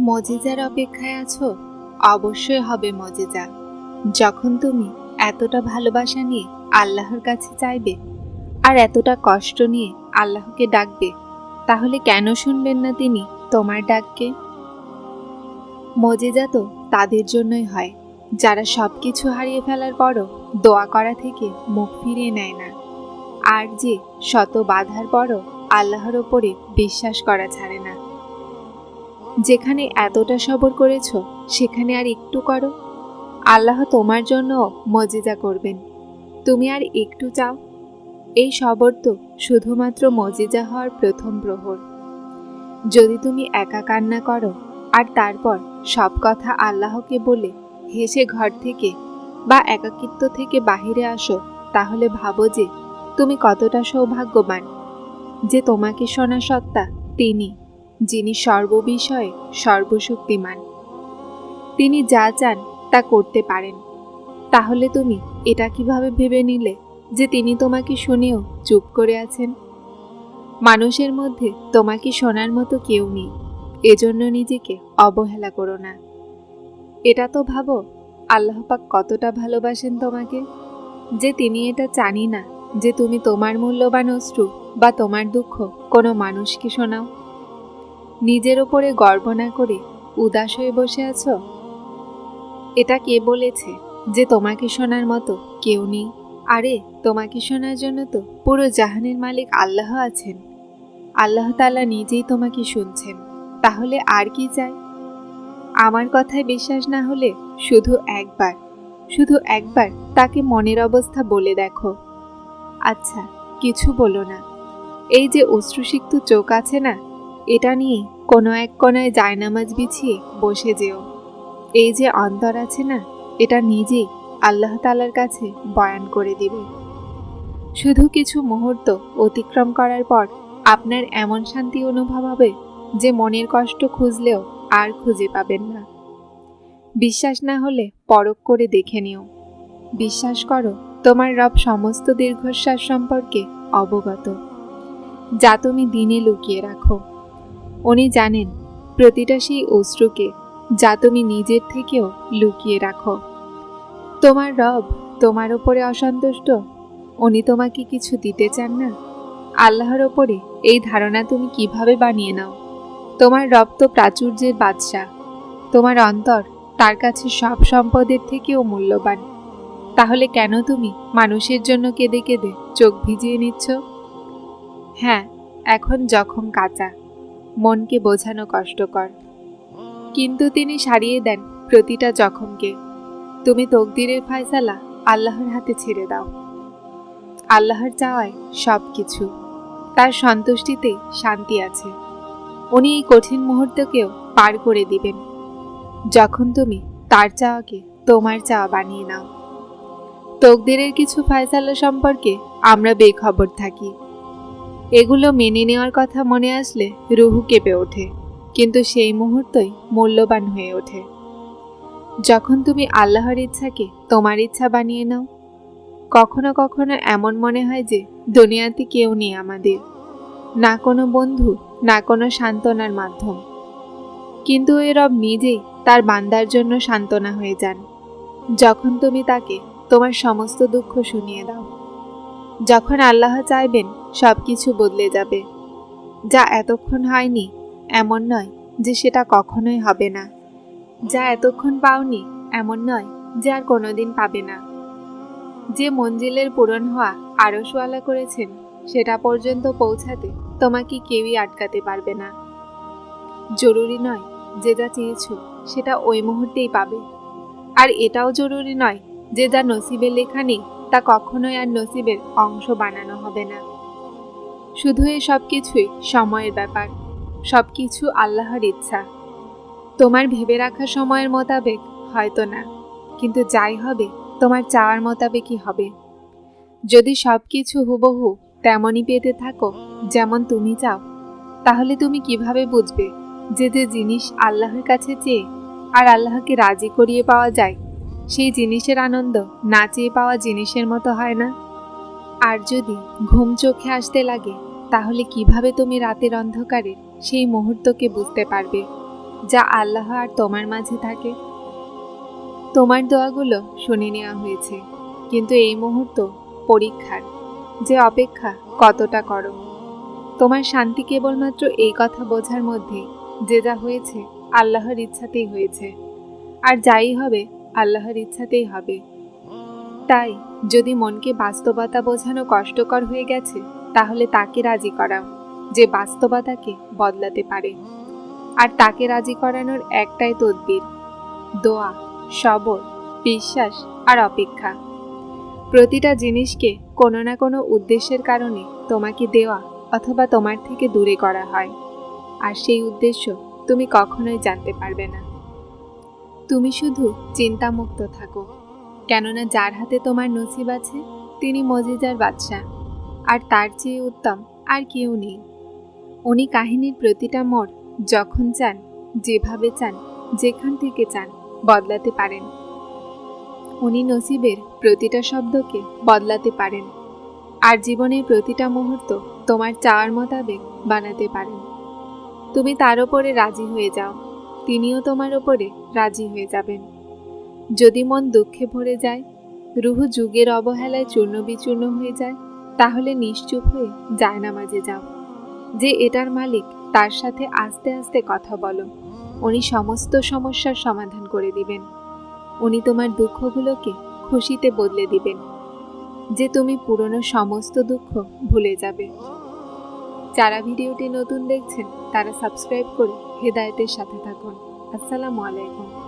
মজেজার অপেক্ষায় আছো? অবশ্যই হবে মজেজা। যখন তুমি এতটা ভালোবাসা নিয়ে আল্লাহর কাছে চাইবে আর এতটা কষ্ট নিয়ে আল্লাহকে ডাকবে, তাহলে কেন শুনবেন না তিনি তোমার ডাককে? মজেজা তো তাদের জন্যই হয়। যারা সব কিছু হারিয়ে ফেলার পরও দোয়া করা থেকে মুখ ফিরিয়ে নেয় না। আর যে শত বাধার পরও আল্লাহর ওপরে বিশ্বাস করা ছাড়ে না। যেখানে এতটা সবর করেছ, সেখানে আর একটু করো। আল্লাহ তোমার জন্য মজেজা করবেন। তুমি আর একটু চাও? এই সবর তো শুধুমাত্র মজেজা হওয়ার প্রথম প্রহর। যদি তুমি একা কান্না করো, আর তারপর সব কথা আল্লাহকে বলে হেসে ঘর থেকে বা একাকিত্ব থেকে বাহিরে আসো, তাহলে ভাবো যে তুমি কতটা সৌভাগ্যবান। যে তোমাকে শোনা সত্তা তিনি যিনি সর্ববিষয়ে সর্বশক্তিমান। তিনি যা চান তা করতে পারেন। তাহলে তুমি এটা কীভাবে ভেবে নিলে যে তিনি তোমাকে শুনেও চুপ করে আছেন? মানুষের মধ্যে তোমাকে শোনার মতো কেউ নেই, এজন্য নিজেকে অবহেলা করো না। এটা তো ভাবো, আল্লাহ পাক কতটা ভালোবাসেন তোমাকে? যে তিনি এটা জানি না যে তুমি তোমার মূল্যবান অশ্রু বা তোমার দুঃখ কোনো মানুষকে শোনাও। নিজের ওপরে গর্ব না করে উদাস হয়ে বসে আছো? এটা কে বলেছে যে তোমাকে শোনার মতো কেউ নেই? আরে, তোমাকে শোনার জন্য তো পুরো জাহানের মালিক আল্লাহ আছেন। আল্লাহ তাআলা নিজেই তোমাকে শুনছেন। তাহলে আর কি চাই? আমার কথায় বিশ্বাস না হলে শুধু একবার শুধু একবার তাকে মনের অবস্থা বলে দেখো। আচ্ছা কিছু বলো না। এই যে অশ্রুসিক্ত চোখ আছে না, এটা নিয়ে কোনো এক কোনায় জায়নামাজ বিছিয়ে বসে যেও। এই যে অন্তর আছে না, এটা নিজেই আল্লাহ তালার কাছে বয়ান করে দিবে। শুধু কিছু মুহূর্ত অতিক্রম করার পর আপনার এমন শান্তি অনুভব হবে যে মনের কষ্ট খুঁজলেও আর খুঁজে পাবেন না। বিশ্বাস না হলে পরখ করে দেখে নিও। বিশ্বাস করো, তোমার রব সমস্ত দীর্ঘশ্বাস সম্পর্কে অবগত। যা তুমি দিনে লুকিয়ে রাখো। উনি জানেন, প্রতিটা সেই অশ্রুকে যা তুমি নিজের থেকেও লুকিয়ে রাখো। তোমার রব তোমার ওপরে অসন্তুষ্ট, উনি তোমাকে কিছু দিতে চান না? আল্লাহর ওপরে এই ধারণা তুমি কীভাবে বানিয়ে নাও? তোমার রব তো প্রাচুর্যের বাদশাহ। তোমার অন্তর তার কাছে সব সম্পদের থেকেও মূল্যবান। তাহলে কেন তুমি মানুষের জন্য কেঁদে কেঁদে চোখ ভিজিয়ে নিচ্ছ? হ্যাঁ এখন জখম কাঁচা। মনকে বোঝানো কষ্টকর। কিন্তু তিনি সারিয়ে দেন প্রতিটা জখমকে। তুমি তকদিরের ফায়সালা আল্লাহর হাতে ছেড়ে দাও। আল্লাহর চাওয়ায় সব কিছু তার সন্তুষ্টিতে শান্তি আছে। উনি এই কঠিন মুহূর্তকেও পার করে দিবেন। যখন তুমি তার চাওয়াকে তোমার চাওয়া বানিয়ে নাও। তকদিরের কিছু ফায়সালা সম্পর্কে আমরা বেখবর থাকি। এগুলো মেনে নেওয়ার কথা মনে আসলে রুহু কেঁপে ওঠে, কিন্তু সেই মুহূর্তই মূল্যবান হয়ে ওঠে। যখন তুমি আল্লাহর ইচ্ছাকে তোমার ইচ্ছা বানিয়ে নাও, কখনো কখনো এমন মনে হয় যে দুনিয়াতে কেউ নেই আমাদের, না কোনো বন্ধু, না কোনো সান্ত্বনার মাধ্যম। কিন্তু এ রব নিজেই তার বান্দার জন্য সান্ত্বনা হয়ে যান। যখন তুমি তাকে তোমার সমস্ত দুঃখ শুনিয়ে দাও যখন আল্লাহ চাইবেন সব কিছু বদলে যাবে। যা এতক্ষণ হয়নি, এমন নয় যে সেটা কখনোই হবে না। যা এতক্ষণ পাওনি, এমন নয় যে আর কোনোদিন পাবে না। যে মঞ্জিলের পূরণ হওয়া আরশওয়ালা করেছেন, সেটা পর্যন্ত পৌঁছাতে তোমাকে কেউই আটকাতে পারবে না। জরুরি নয় যে যা চেয়েছ, সেটা ওই মুহূর্তেই পাবে। আর এটাও জরুরি নয় যে যা নসিবে লেখা নেই তা কখনোই আর নসিবের অংশ বানানো হবে না। শুধু এই সব কিছুই সময়ের ব্যাপার, সব কিছু আল্লাহর ইচ্ছা। তোমার ভেবে রাখা সময়ের মোতাবেক হয়তো না, কিন্তু যাই হবে, তোমার চাওয়ার মোতাবেকই হবে। যদি সব কিছু হুবহু তেমনই পেতে থাকো, যেমন তুমি চাও, তাহলে তুমি কীভাবে বুঝবে যে যে জিনিস আল্লাহর কাছে চেয়ে আর আল্লাহকে রাজি করিয়ে পাওয়া যায় সেই জিনিসের আনন্দ না চেয়ে পাওয়া জিনিসের মতো হয় না। আর যদি ঘুম চোখে আসতে লাগে, তাহলে কীভাবে তুমি রাতের অন্ধকারে সেই মুহূর্তকে বুঝতে পারবে, যা আল্লাহ আর তোমার মাঝে থাকে? তোমার দোয়াগুলো শুনে নেওয়া হয়েছে, কিন্তু এই মুহূর্ত পরীক্ষার, যে অপেক্ষা কতটা করো? তোমার শান্তি কেবলমাত্র এই কথা বোঝার মধ্যে যে যা হয়েছে আল্লাহর ইচ্ছাতেই হয়েছে। আর যাই হবে আল্লাহর ইচ্ছাতেই হবে। তাই, যদি মনকে বাস্তবতা বোঝানো কষ্টকর হয়ে গেছে, তাহলে তাকে রাজি করাও, যে বাস্তবতাকে বদলাতে পারে। আর তাকে রাজি করানোর একটাই তদবির, দোয়া, সবর, বিশ্বাস আর অপেক্ষা। প্রতিটা জিনিসকে কোনো না কোনো উদ্দেশ্যের কারণে তোমাকে দেওয়া অথবা তোমার থেকে দূরে করা হয়। আর সেই উদ্দেশ্য তুমি কখনোই জানতে পারবে না। তুমি শুধু চিন্তামুক্ত থাকো। কেননা যার হাতে তোমার নসিব আছে, তিনি মজিজার বাদশাহ। আর তার চেয়ে উত্তম আর কেউ নেই। উনি কাহিনীর প্রতিটা মোড় যখন চান, যেভাবে চান, যেখান থেকে চান, বদলাতে পারেন। উনি নসিবের প্রতিটা শব্দকে বদলাতে পারেন। আর জীবনের প্রতিটা মুহূর্ত তোমার চাওয়ার মোতাবেক বানাতে পারেন। তুমি তার ওপরে রাজি হয়ে যাও। তিনিও তোমার ওপরে রাজি হয়ে যাবেন। যদি মন দুঃখে ভরে যায়, রুহু যুগের অবহেলায় চূর্ণ বিচূর্ণ হয়ে যায়, তাহলে নিশ্চুপ হয়ে যায় জায়নামাজে যাও। যে এটার মালিক, তার সাথে আস্তে আস্তে কথা বলো। উনি সমস্ত সমস্যার সমাধান করে দিবেন। উনি তোমার দুঃখগুলোকে খুশিতে বদলে দিবেন। যে তুমি পুরনো সমস্ত দুঃখ ভুলে যাবে। যারা ভিডিওটি নতুন দেখছেন, তারা সাবস্ক্রাইব করে হেদায়েতের সাথে থাকুন। আসসালামু আলাইকুম।